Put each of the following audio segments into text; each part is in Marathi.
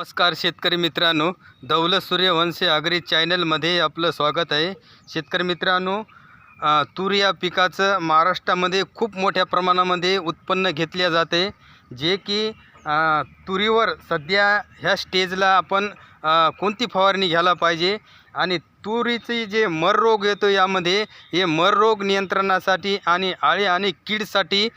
नमस्कार शेतकरी मित्रांनो दौलत सूर्यवंशी आगरी चॅनलमध्ये आपलं स्वागत आहे. शेतकरी मित्रांनो तूर या पिकाचं महाराष्ट्रामध्ये खूप मोठ्या प्रमाणामध्ये उत्पन्न घेतले जाते. जे की तुरीवर सध्या ह्या स्टेजला आपण कोणती फवारणी घ्यायला पाहिजे? आणि तुरीची जे मर रोग येतो यामध्ये हे मर रोग नियंत्रणासाठी आणि आळे आणि कीडसाठी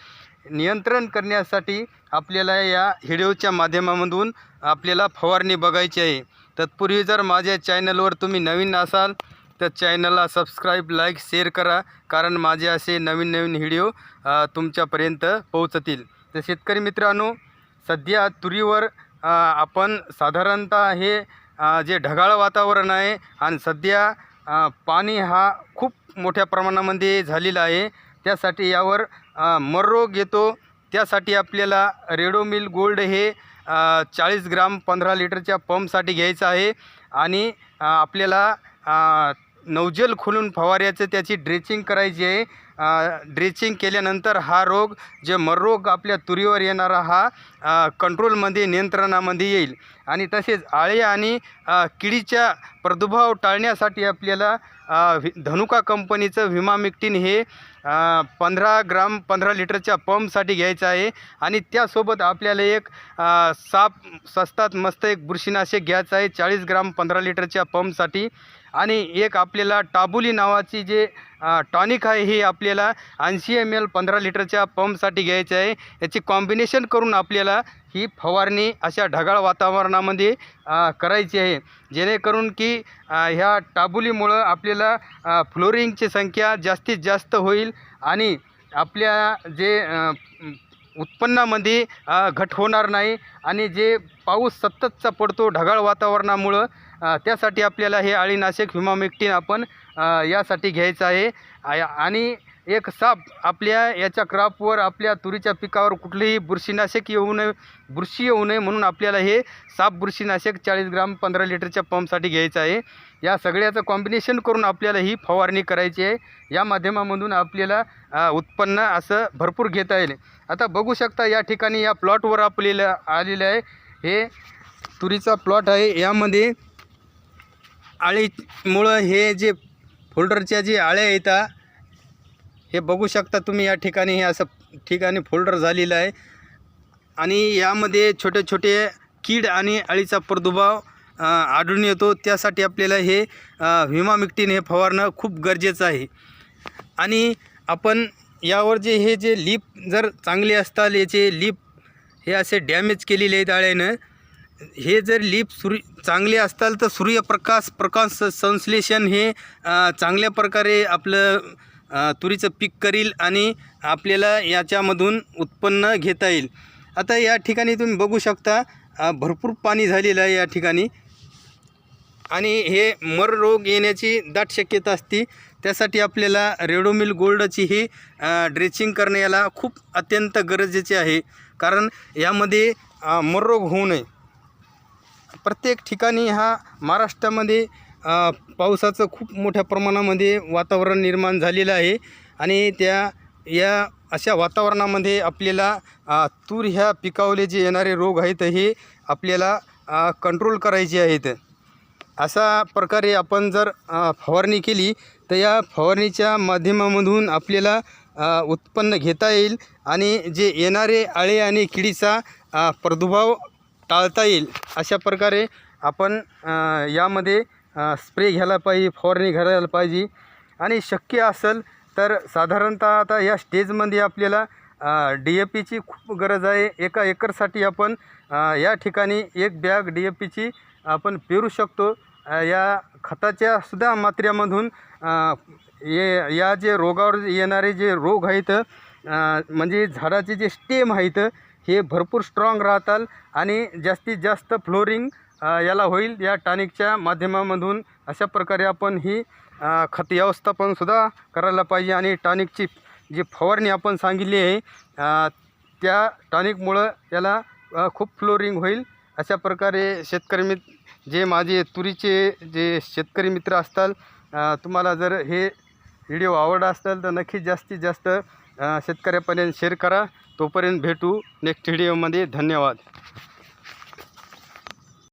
नियंत्रण करण्यासाठी आपल्याला या व्हिडिओच्या माध्यमामधून आपल्याला फवारणी बघायची आहे. तत्पूर्वी जर माझ्या चॅनलवर तुम्ही नवीन असाल तर चॅनलला सबस्क्राईब लाईक शेअर करा. कारण माझे असे नवीन नवीन व्हिडिओ तुमच्यापर्यंत पोहोचतील. तर शेतकरी मित्रांनो सध्या तुरीवर आपण साधारणतः हे जे ढगाळ वातावरण आहे आणि सध्या पाणी हा खूप मोठ्या प्रमाणामध्ये झालेला आहे. त्यासाठी यावर मररोग मर रोग येतो त्यासाठी आपल्याला रेडोमिल गोल्ड हे चाळीस ग्राम पंधरा लिटरच्या पंपसाठी घ्यायचं आहे. आणि आपल्याला नवजल खोलून फवाऱ्याचं त्याची ड्रेचिंग करायची आहे. ड्रेचिंग केल्यानंतर हा रोग जे मर रोग आपल्या तुरीवर येणारा हा कंट्रोलमध्ये नियंत्रणामध्ये येईल. आणि तसेच आळे आणि किडीच्या प्रादुर्भाव टाळण्यासाठी आपल्याला धनुका कंपनीचं विमामिक्टिन हे पंधरा ग्राम पंधरा लिटरच्या पंपसाठी घ्यायचं आहे. आणि त्यासोबत आपल्याला एक साप स्वस्तात मस्त एक बुरशीनाशक घ्यायचं आहे चाळीस ग्राम पंधरा लिटरच्या पंपसाठी. आणि एक आपल्याला टाबुली नावाची जे टॉनिक आहे ही आपल्याला ऐंशी एम एल पंधरा लिटरच्या पंपसाठी घ्यायचं आहे. याची कॉम्बिनेशन करून आपल्याला ही फवारणी अशा ढगाळ वातावरणामध्ये करायची आहे. जेणेकरून की ह्या टाबुलीमुळं आपल्याला फ्लोरिंगची संख्या जास्तीत जास्त होईल आणि आपल्या जे उत्पन्नामध्ये घट होणार नाही आणि जे पाऊस सततचा पडतो ढगाळ वातावरणामुळं त्यासाठी आपल्याला हे अळीनाशक हिमामिक्टिन आपण यासाठी घ्यायचं आहे. आणि एक साप आपल्या याच्या क्रॉपवर आपल्या तुरीच्या पिकावर कुठलीही बुरशीनाशक येऊ नये बुरशी येऊ नये म्हणून आपल्याला हे साप बुरशीनाशक चाळीस ग्राम पंधरा लिटरच्या पंपसाठी घ्यायचं आहे. या सगळ्याचं कॉम्बिनेशन करून आपल्याला ही फवारणी करायची आहे. या माध्यमामधून आपल्याला उत्पन्न असं भरपूर घेता येईल. आता बघू शकता या ठिकाणी या प्लॉटवर आपल्याला आलेलं आहे. हे तुरीचा प्लॉट आहे. यामध्ये आळीमुळं हे जे फोल्डरच्या जे आळ्या येतात हे बघू शकता तुम्ही या ठिकाणी. हे असं ठिकाणी फोल्डर झालेलं आहे. आणि यामध्ये छोटे छोटे कीड आणि अळीचा प्रादुर्भाव आढळून येतो. त्यासाठी आपल्याला हे व्हिमामिक्टिन हे फवारणं खूप गरजेचं आहे. आणि आपण यावर जे हे जे लीप जर चांगले असताल याचे लीप हे असे डॅमेज केलेले आहेत आळ्यानं हे जर लीप सूर्य चांगले असताल तर सूर्यप्रकाश प्रकाश संश्लेषण हे चांगल्या प्रकारे आपलं तुरीचं पीक करील आणि आपल्याला याच्यामधून उत्पन्न घेता येईल. आता या ठिकाणी तुम्ही बघू शकता भरपूर पाणी झालेलं आहे या ठिकाणी. आणि हे मर रोग येण्याची दाट शक्यता असते. त्यासाठी आपल्याला रेडोमिल गोल्डची ही ड्रेचिंग करणे याला खूप अत्यंत गरजेचे आहे. कारण यामध्ये मर रोग होऊ नये. प्रत्येक ठिकाणी हा महाराष्ट्रामध्ये पावसाचं खूप मोठ्या प्रमाणामध्ये वातावरण निर्माण झालेलं आहे. आणि त्या या अशा वातावरणामध्ये आपल्याला तूर ह्या पिकावले जे येणारे रोग आहेत हे आपल्याला कंट्रोल करायचे आहेत. अशा प्रकारे आपण जर फवारणी केली तर या फवारणीच्या माध्यमामधून आपल्याला उत्पन्न घेता येईल. आणि जे येणारे आळे आणि किडीचा प्रादुर्भाव टाळता येईल. अशा प्रकारे आपण यामध्ये स्प्रे घ्यायला पाहिजे फवारणी घ्यायला पाहिजे. आणि शक्य असेल तर साधारणतः आता या स्टेजमध्ये आपल्याला डी ए पीची खूप गरज आहे. एका एकरसाठी आपण या ठिकाणी एक बॅग डी ए पीची आपण पेरू शकतो. या खताच्या सुद्धा मात्र्यामधून ये या जे रोगावर येणारे जे रोग आहेत म्हणजे झाडाचे जे स्टेम आहेत हे भरपूर स्ट्रॉंग राहतात आणि जास्तीत जास्त फ्लोरिंग याला होईल या टॉनिकच्या माध्यमामधून. अशा प्रकारे आपण ही खत व्यवस्थापनसुद्धा करायला पाहिजे आणि टॉनिकची जी फवारणी आपण सांगितली आहे त्या टॉनिकमुळं याला खूप फ्लोरिंग होईल. अशा प्रकारे शेतकरी मित्र जे माझे तुरीचे जे शेतकरी मित्र असतात तुम्हाला जर हे व्हिडिओ आवडला असेल तर नक्कीच जास्तीत जास्त शेतकऱ्यापर्यंत शेअर करा. तोपर्यंत भेटू नेक्स्ट व्हिडिओमध्ये. धन्यवाद.